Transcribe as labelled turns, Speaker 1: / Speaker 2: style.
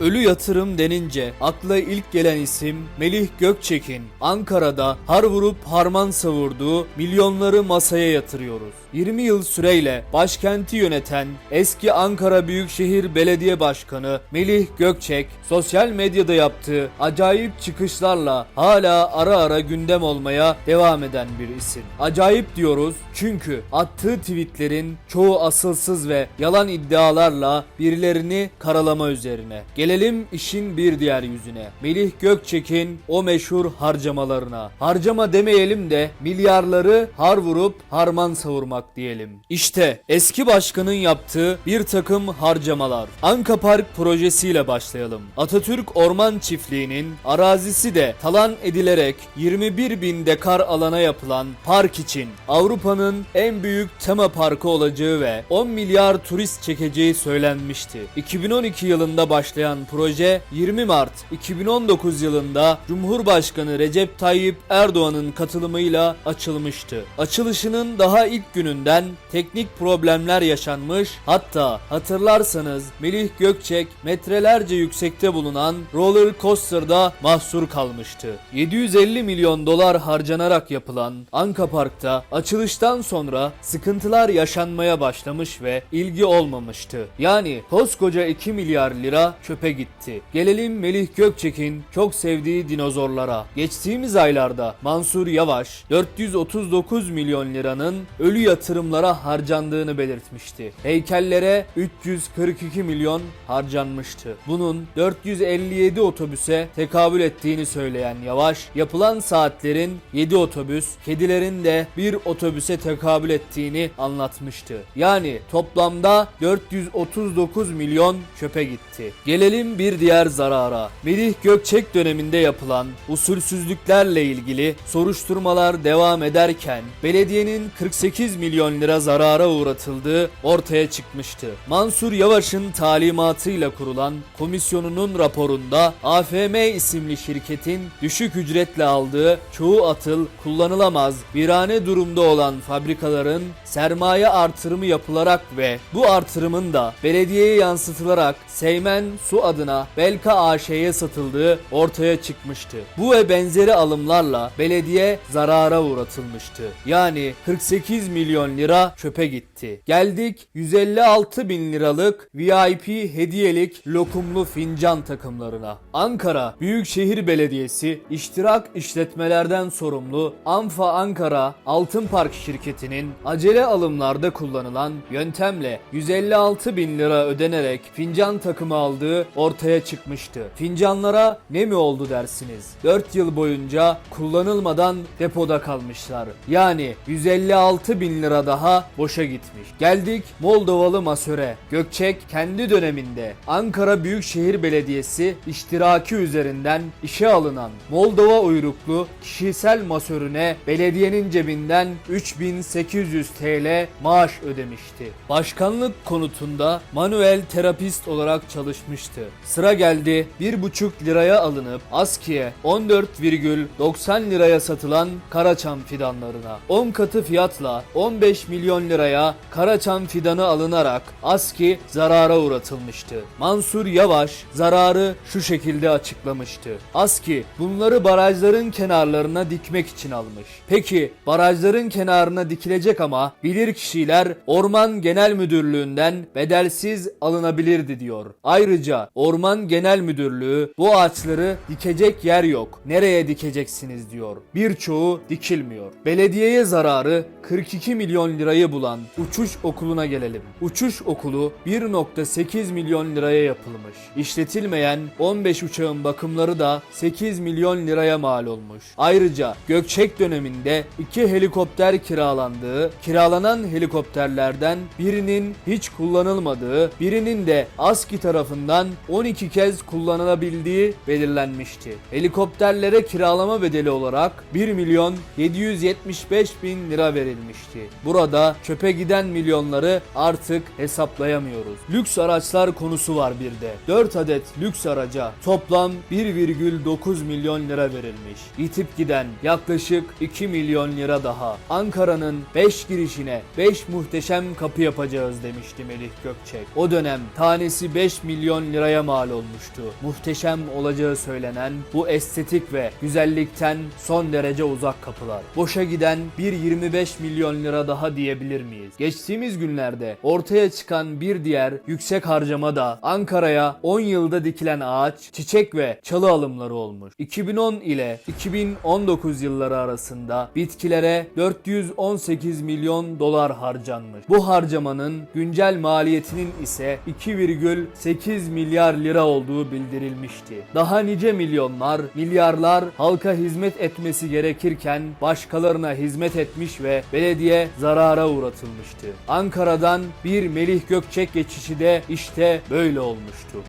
Speaker 1: Ölü yatırım denince akla ilk gelen isim Melih Gökçek'in Ankara'da har vurup harman savurduğu milyonları masaya yatırıyoruz. 20 yıl süreyle başkenti yöneten eski Ankara Büyükşehir Belediye Başkanı Melih Gökçek sosyal medyada yaptığı acayip çıkışlarla hala ara ara gündem olmaya devam eden bir isim. Acayip diyoruz çünkü attığı tweetlerin çoğu asılsız ve yalan iddialarla birilerini karalama üzerine. Gelelim işin bir diğer yüzüne. Melih Gökçek'in o meşhur harcamalarına. Harcama demeyelim de milyarları har vurup harman savurmak diyelim. İşte eski başkanın yaptığı bir takım harcamalar. Anka Park projesiyle başlayalım. Atatürk Orman Çiftliği'nin arazisi de talan edilerek 21 bin dekar alana yapılan park için Avrupa'nın en büyük tema parkı olacağı ve 10 milyar turist çekeceği söylenmişti. 2012 yılında başlayan proje 20 Mart 2019 yılında Cumhurbaşkanı Recep Tayyip Erdoğan'ın katılımıyla açılmıştı. Açılışının daha ilk gününden teknik problemler yaşanmış hatta hatırlarsanız Melih Gökçek metrelerce yüksekte bulunan roller coaster'da mahsur kalmıştı. 750 milyon dolar harcanarak yapılan Anka Park'ta açılıştan sonra sıkıntılar yaşanmaya başlamış ve ilgi olmamıştı. Yani koskoca 2 milyar lira çöpe gitti. Gelelim Melih Gökçek'in çok sevdiği dinozorlara. Geçtiğimiz aylarda Mansur Yavaş 439 milyon liranın ölü yatırımlara harcandığını belirtmişti. Heykellere 342 milyon harcanmıştı. Bunun 457 otobüse tekabül ettiğini söyleyen Yavaş, yapılan saatlerin 7 otobüs, kedilerin de bir otobüse tekabül ettiğini anlatmıştı. Yani toplamda 439 milyon çöpe gitti. Gelelim bir diğer zarara. Melih Gökçek döneminde yapılan usulsüzlüklerle ilgili soruşturmalar devam ederken belediyenin 48 milyon lira zarara uğratıldığı ortaya çıkmıştı. Mansur Yavaş'ın talimatıyla kurulan komisyonunun raporunda AFM isimli şirketin düşük ücretle aldığı çoğu atıl kullanılamaz virane durumda olan fabrikaların sermaye artırımı yapılarak ve bu artırımın da belediyeye yansıtılarak Seymen Su adına Belka AŞ'ye satıldığı ortaya çıkmıştı. Bu ve benzeri alımlarla belediye zarara uğratılmıştı. Yani 48 milyon lira çöpe gitti. Geldik 156 bin liralık VIP hediyelik lokumlu fincan takımlarına. Ankara Büyükşehir Belediyesi iştirak işletmelerden sorumlu Anfa Ankara Altın Park şirketinin acele alımlarda kullanılan yöntemle 156 bin lira ödenerek fincan takımı aldığı ortaya çıkmıştı. Fincanlara ne mi oldu dersiniz? 4 yıl boyunca kullanılmadan depoda kalmışlar. Yani 156 bin lira daha boşa gitmiş. Geldik Moldovalı masöre. Gökçek kendi döneminde Ankara Büyükşehir Belediyesi iştiraki üzerinden işe alınan Moldova uyruklu kişisel masörüne belediyenin cebinden 3800 TL maaş ödemişti. Başkanlık konutunda manuel terapist olarak çalışmıştı. Sıra geldi 1,5 liraya alınıp askiye 14,90 liraya satılan Karaçam fidanlarına. 10 katı fiyatla 15 milyon liraya Karaçam fidanı alınarak aski zarara uğratılmıştı. Mansur Yavaş zararı şu şekilde açıklamıştı. Aski bunları barajların kenarlarına dikmek için almış. Peki barajların kenarına dikilecek ama bilir kişiler Orman Genel Müdürlüğü'nden bedelsiz alınabilirdi diyor. Ayrıca Orman Genel Müdürlüğü bu ağaçları dikecek yer yok. Nereye dikeceksiniz diyor. Birçoğu dikilmiyor. Belediyeye zararı 42 milyon lirayı bulan uçuş okuluna gelelim. Uçuş okulu 1.8 milyon liraya yapılmış. İşletilmeyen 15 uçağın bakımları da 8 milyon liraya mal olmuş. Ayrıca Gökçek döneminde iki helikopter kiralandığı, kiralanan helikopterlerden birinin hiç kullanılmadığı, birinin de ASKİ tarafından 12 kez kullanılabildiği belirlenmişti. Helikopterlere kiralama bedeli olarak 1 milyon 775 bin lira verilmişti. Burada çöpe giden milyonları artık hesaplayamıyoruz. Lüks araçlar konusu var bir de. 4 adet lüks araca toplam 1,9 milyon lira verilmiş. İtip giden yaklaşık 2 milyon lira daha. Ankara'nın 5 girişine 5 muhteşem kapı yapacağız demişti Melih Gökçek. O dönem tanesi 5 milyon liraya mal olmuştu. Muhteşem olacağı söylenen bu estetik ve güzellikten son derece uzak kapılar. Boşa giden 1.25 milyon lira daha diyebilir miyiz? Geçtiğimiz günlerde ortaya çıkan bir diğer yüksek harcama da Ankara'ya 10 yılda dikilen ağaç, çiçek ve çalı alımları olmuş. 2010 ile 2019 yılları arasında bitkilere 418 milyon dolar harcanmış. Bu harcamanın güncel maliyetinin ise 2,8 milyar lira olduğu bildirilmişti. Daha nice milyonlar, milyarlar halka hizmet etmesi gerekirken başkalarına hizmet etmiş ve belediye zarara uğratılmıştı. Ankara'dan bir Melih Gökçek geçişi de işte böyle olmuştu.